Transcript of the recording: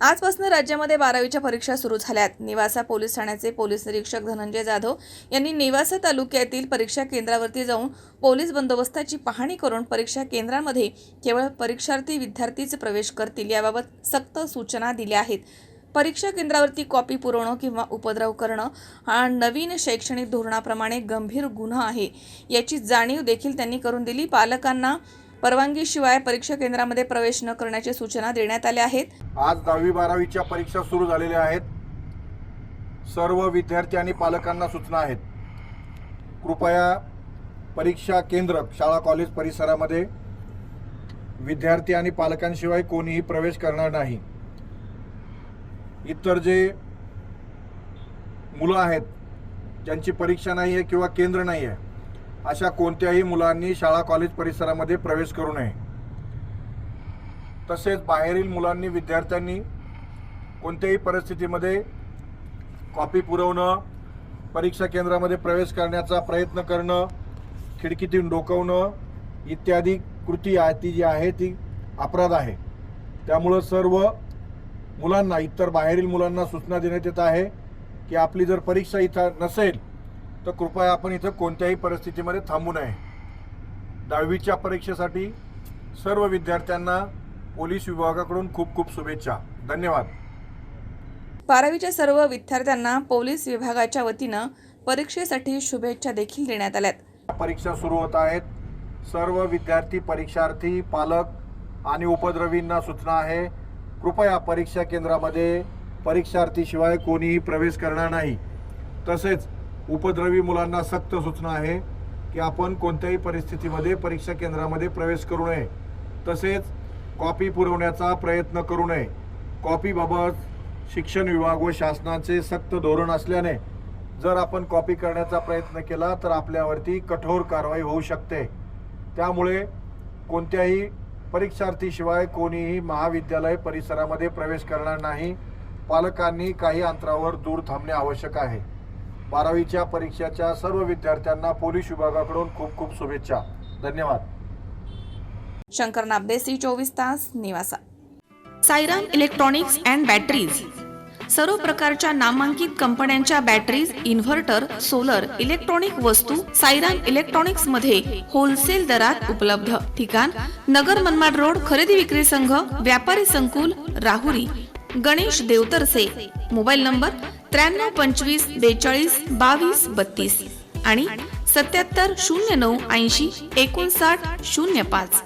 आजपासून राज्यामध्ये बारावीच्या परीक्षा सुरू झाल्यात. निवासा पोलीस ठाण्याचे पोलीस निरीक्षक धनंजय जाधव यांनी निवासा तालुक्यातील परीक्षा केंद्रावरती जाऊन पोलीस बंदोबस्ताची पाहणी करून परीक्षा केंद्रांमध्ये केवळ परीक्षार्थी विद्यार्थीच प्रवेश करतील याबाबत सक्त सूचना दिल्या आहेत. परीक्षा केंद्रावरती कॉपी पुरवणं किंवा उपद्रव करणं हा नवीन शैक्षणिक धोरणाप्रमाणे गंभीर गुन्हा आहे. याची जाणीव देखील त्यांनी करून दिली. पालकांना परवानगीशिवाय परीक्षा केंद्रामध्ये प्रवेश न करण्याच्या सूचना देण्यात आल्या आहेत. आज दहावी बारावीच्या परीक्षा सुरू झालेल्या आहेत. सर्व विद्यार्थी आणि पालकांना सूचना आहेत. कृपया परीक्षा केंद्र शाळा कॉलेज परिसरामध्ये विद्यार्थी आणि पालकांशिवाय कोणीही प्रवेश करणार नाही. इतर जे मुलं आहेत ज्यांची परीक्षा नाही आहे किंवा केंद्र नाही आहे अशा कोणत्याही मुलांनी शाळा कॉलेज परिसरामध्ये प्रवेश करू नये. तसेच बाहेरील मुलांनी विद्यार्थ्यांनी कोणत्याही परिस्थितीमध्ये कॉपी पुरवणं परीक्षा केंद्रामध्ये प्रवेश करण्याचा प्रयत्न करणं खिडकीतून डोकवणं इत्यादी कृती आहे ती जी आहे ती अपराध आहे. त्यामुळं सर्व मुलांना इतर बाहेरील मुलांना सूचना देण्यात येत आहे की आपली जर परीक्षा इथं नसेल तर कृपया आपण इथं कोणत्याही परिस्थितीमध्ये थांबू नये. दहावीच्या परीक्षेसाठी सर्व विद्यार्थ्यांना पोलीस विभागाकडून खूप खूप शुभेच्छा. धन्यवाद. बारावीच्या सर्व विद्यार्थ्यांना पोलीस विभागाच्या वतीनं परीक्षेसाठी शुभेच्छा देखील देण्यात आल्यात. परीक्षा सुरू होत आहेत. सर्व विद्यार्थी परीक्षार्थी पालक आणि उपद्रवींना सूचना आहे. कृपया परीक्षा केंद्रामध्ये परीक्षार्थीशिवाय कोणीही प्रवेश करणार नाही. तसेच उपद्रवी मुलांना सक्त सूचना आहे की आपण कोणत्याही परिस्थितीमध्ये परीक्षा केंद्रामध्ये प्रवेश करू नये. तसेच कॉपी पुरवण्याचा प्रयत्न करू नये. कॉपीबाबत शिक्षण विभाग व शासनाचे सक्त धोरण असल्याने जर आपण कॉपी करण्याचा प्रयत्न केला तर आपल्यावरती कठोर कारवाई होऊ शकते. त्यामुळे कोणत्याही परीक्षार्थीशिवाय कोणीही महाविद्यालय परिसरामध्ये प्रवेश करणार नाही. पालकांनी काही अंतरावर दूर थांबणे आवश्यक आहे. बारावीच्या परीक्षेच्या सर्व विद्यार्थ्यांना पोलीस विभागाकडून खूप खूप शुभेच्छा. धन्यवाद. शंकर नाबदे सी चोवीस तास निवासा. Sairam electronics and batteries. सर्व प्रकारच्या नामांकित कंपन्यांच्या बॅटरीज इन्व्हर्टर सोलर इलेक्ट्रॉनिक वस्तू सायराम इलेक्ट्रॉनिक्समध्ये होलसेल दरात उपलब्ध. ठिकाण नगर मनमाड रोड खरेदी विक्री संघ व्यापारी संकुल राहुरी गणेश देवतरसे. मोबाईल नंबर त्र्याण्णव पंचवीस बेचाळीस बावीस बत्तीस आणि सत्याहत्तर शून्य नऊ ऐंशी एकोणसाठ शून्य पाच.